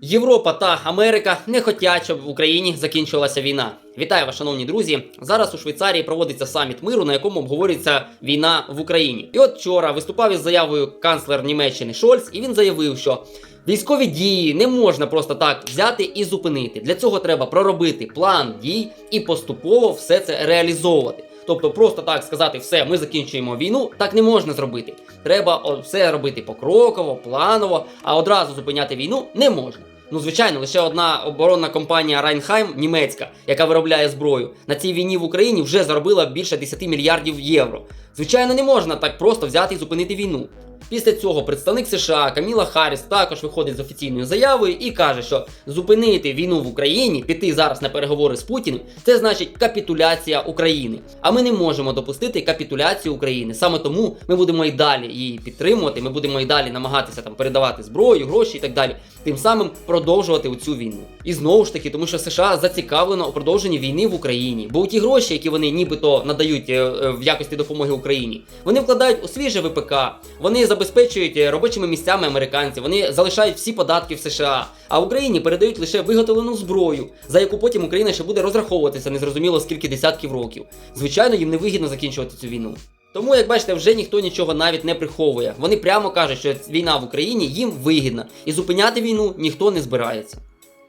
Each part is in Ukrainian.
Європа та Америка не хочуть, щоб в Україні закінчилася війна. Вітаю вас, шановні друзі. Зараз у Швейцарії проводиться саміт миру, на якому обговорюється війна в Україні. І от вчора виступав із заявою канцлер Німеччини Шольц, і він заявив, що військові дії не можна просто так взяти і зупинити. Для цього треба проробити план дій і поступово все це реалізовувати. Тобто просто так сказати, все, ми закінчуємо війну, так не можна зробити. Треба все робити покроково, планово, а одразу зупиняти війну не можна. Ну, звичайно, лише одна оборонна компанія Райнхайм, німецька, яка виробляє зброю, на цій війні в Україні вже заробила більше 10 мільярдів євро. Звичайно, не можна так просто взяти і зупинити війну. Після цього представник США Каміла Харріс також виходить з офіційною заявою і каже, що зупинити війну в Україні, піти зараз на переговори з Путіним, це значить капітуляція України. А ми не можемо допустити капітуляцію України. Саме тому ми будемо і далі її підтримувати. Ми будемо і далі намагатися там передавати зброю, гроші і так далі. Тим самим продовжувати цю війну. І знову ж таки, тому що США зацікавлено у продовженні війни в Україні. Бо ті гроші, які вони нібито надають е, е, в якості допомоги Україні, вони вкладають у свіже ВПК, вони забезпечують робочими місцями американців, вони залишають всі податки в США. А Україні передають лише виготовлену зброю, за яку потім Україна ще буде розраховуватися незрозуміло скільки десятків років. Звичайно, їм не вигідно закінчувати цю війну. Тому, як бачите, вже ніхто нічого навіть не приховує. Вони прямо кажуть, що війна в Україні їм вигідна, і зупиняти війну ніхто не збирається.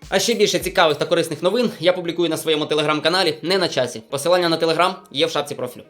А ще більше цікавих та корисних новин я публікую на своєму телеграм-каналі не на часі. Посилання на телеграм є в шапці профілю.